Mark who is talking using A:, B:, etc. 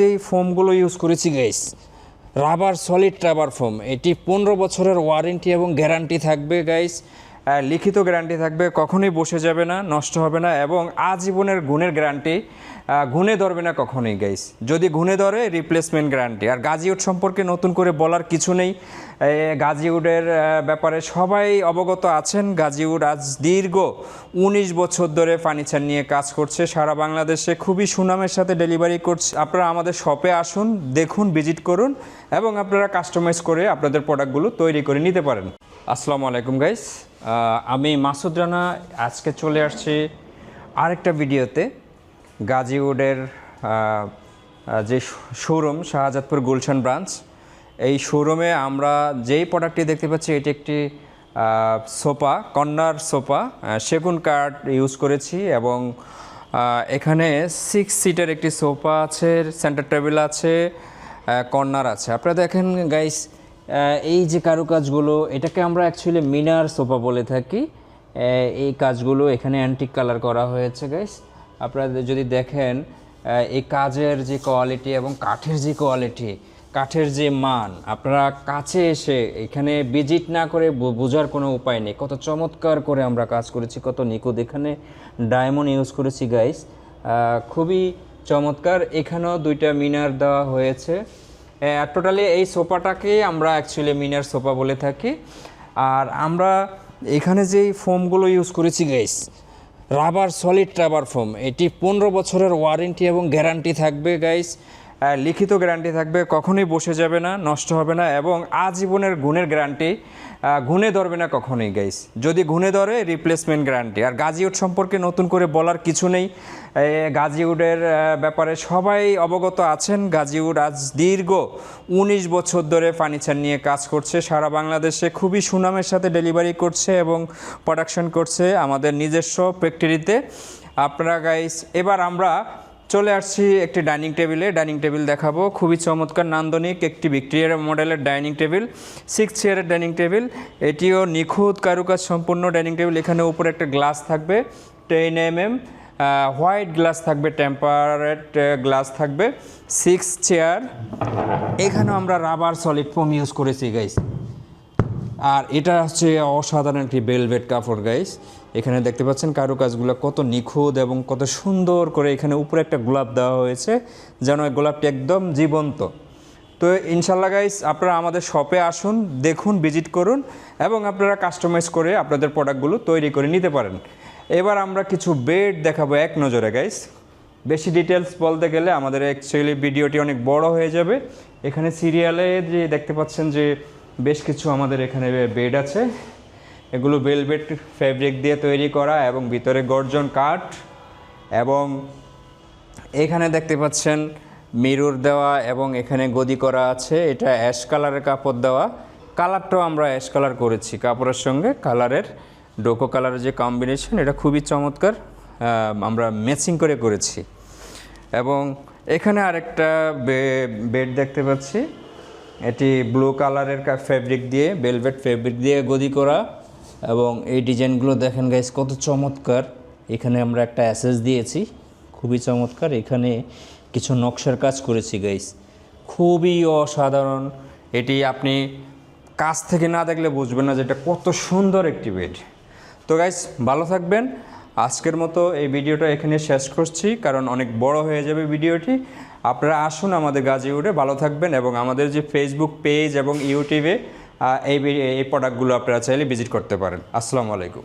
A: যে ফোমগুলো ইউজ করেছি guys rubber solid rubber foam এটি পনেরো বছরের ওয়ারেন্টি এবং গ্যারান্টি থাকবে গাইস লিখিত গ্যারান্টি থাকবে, কখনোই বসে যাবে না, নষ্ট হবে না এবং আজীবনের গুণের গ্যারান্টি গুণে ধরবে না কখনোই গাইস যদি গুণে ধরে রিপ্লেসমেন্ট গ্যারান্টি আর গাজিউড সম্পর্কে নতুন করে বলার কিছু নেই। গাজিউডের ব্যাপারে সবাই অবগত আছেন। গাজিউড আজ দীর্ঘ উনিশ বছর ধরে ফার্নিচার নিয়ে কাজ করছে। সারা বাংলাদেশে খুবই সুনামের সাথে ডেলিভারি করছে। আপনারা আমাদের শপে আসুন, দেখুন, ভিজিট করুন এবং আপনারা কাস্টমাইজ করে আপনাদের প্রোডাক্টগুলো তৈরি করে নিতে পারেন। আসসালামু আলাইকুম, গাইস। আমি মাসুদ রানা। আজকে চলে আসছি আরেকটা ভিডিওতে। গাজীউডের যে শোরুম, শাহজাদপুর গুলশান ব্রাঞ্চ। এই শোরুমে আমরা যেই প্রোডাক্টটি দেখতে পাচ্ছি, এটি একটি সোফা কর্নার সোফা সেগুন কাঠ ইউজ করেছি এবং এখানে সিক্স সিটের একটি সোফা আছে সেন্টার টেবিল আছে কর্নার আছে। আপনারা দেখেন গাইস এই যে কারুকাজগুলো, এটাকে আমরা অ্যাকচুয়ালি মিনার সোফা বলে থাকি। এই কাজগুলো এখানে অ্যান্টিক কালার করা হয়েছে গাইস আপনারা যদি দেখেন এই কাজের যে কোয়ালিটি এবং কাঠের যে কোয়ালিটি কাঠের যে মান, আপনারা কাছে এসে এখানে ভিজিট না করে বোঝার কোনো উপায় নেই। কত চমৎকার করে আমরা কাজ করেছি, কত নিখুঁত। এখানে ডায়মন্ড ইউজ করেছি, গাইস। খুবই চমৎকার। এখানেও দুইটা মিনার দেওয়া হয়েছে। টোটালি এই সোফাটাকে আমরা অ্যাকচুয়ালি মিনার সোফা বলে থাকি। আর আমরা এখানে যেই ফোমগুলো ইউজ করেছি, guys, rubber, solid rubber foam, এটি পনেরো বছরের ওয়ারেন্টি এবং গ্যারান্টি থাকবে, গাইস। লিখিত গ্যারান্টি থাকবে, কখনোই বসে যাবে না, নষ্ট হবে না, এবং আজীবনের গুণের গ্যারান্টি গুণে ধরবে না কখনোই গাইস যদি গুণে ধরে রিপ্লেসমেন্ট গ্যারান্টি আর গাজিউড সম্পর্কে নতুন করে বলার কিছু নেই। গাজিউডের ব্যাপারে সবাই অবগত আছেন। গাজিউড আজ দীর্ঘ উনিশ বছর ধরে ফার্নিচার নিয়ে কাজ করছে। সারা বাংলাদেশে খুবই সুনামের সাথে ডেলিভারি করছে এবং প্রোডাকশন করছে আমাদের নিজস্ব ফ্যাক্টরিতে আপনারা গাইস এবার আমরা চলে আসছি একটি ডাইনিং টেবিলে। ডাইনিং টেবিল দেখাবো। খুবই চমৎকার, নান্দনিক একটি ভিক্টোরিয়ার মডেলের ডাইনিং টেবিল, সিক্স চেয়ারের ডাইনিং টেবিল। এটিও নিখুঁত, কারুকাজ সম্পূর্ণ ডাইনিং টেবিল। এখানে উপরে একটা গ্লাস থাকবে, ten M M white glass থাকবে, টেম্পারেট গ্লাস থাকবে, সিক্স চেয়ার। এখানেও আমরা রাবার, সলিড ফোম ইউজ করেছি গাইস আর এটা হচ্ছে অসাধারণ একটি বেলভেট কাপড় গাইস এখানে দেখতে পাচ্ছেন কারুকাজগুলো কত নিখুঁত এবং কত সুন্দর করে এখানে উপরে একটা গোলাপ দেওয়া হয়েছে, যেন ওই গোলাপটি একদম জীবন্ত। তো ইনশাল্লাহ গাইস আপনারা আমাদের শপে আসুন, দেখুন ভিজিট করুন এবং আপনারা কাস্টমাইজ করে আপনাদের প্রোডাক্টগুলো তৈরি করে নিতে পারেন। এবার আমরা কিছু বেড দেখাবো এক নজরে গাইস বেশি ডিটেলস বলতে গেলে আমাদের অ্যাকচুয়ালি ভিডিওটি অনেক বড় হয়ে যাবে। এখানে সিরিয়ালে যে দেখতে পাচ্ছেন যে বেশ কিছু আমাদের এখানে বেড আছে। এগুলো বেলবেট ফ্যাব্রিক দিয়ে তৈরি করা এবং ভিতরে গর্জন কাঠ এবং এখানে দেখতে পাচ্ছেন মিরুর দেওয়া এবং এখানে গদি করা আছে। এটা অ্যাশ কালারের কাপড় দেওয়া। কালারটাও আমরা অ্যাশ কালার করেছি। কাপড়ের সঙ্গে কালারের ডোকো কালারের যে কম্বিনেশন এটা খুবই চমৎকার আমরা ম্যাচিং করে করেছি। এবং এখানে আরেকটা বেড দেখতে পাচ্ছি। এটি ব্লু কালারের ফেব্রিক দিয়ে বেলভেট ফেব্রিক দিয়ে গদি করা। এবং এই ডিজাইনগুলো দেখেন গাইস কত চমৎকার। এখানে আমরা একটা অ্যাসেস দিয়েছি, খুবই চমৎকার। এখানে কিছু নকশার কাজ করেছি গাইস খুবই অসাধারণ। এটি আপনি কাছ থেকে না দেখলে বুঝবেন না যে এটা কত সুন্দর একটি বেড তো গাইস ভালো থাকবেন। আজকের মতো এই ভিডিওটা এখানে শেষ করছি, কারণ অনেক বড় হয়ে যাবে ভিডিওটি আপনারা আসুন আমাদের গাজীউডে ভালো থাকবেন এবং আমাদের যে ফেসবুক পেজ এবং ইউটিউবে এই এই প্রোডাক্টগুলো আপনারা চাইলে ভিজিট করতে পারেন। আসসালামু আলাইকুম।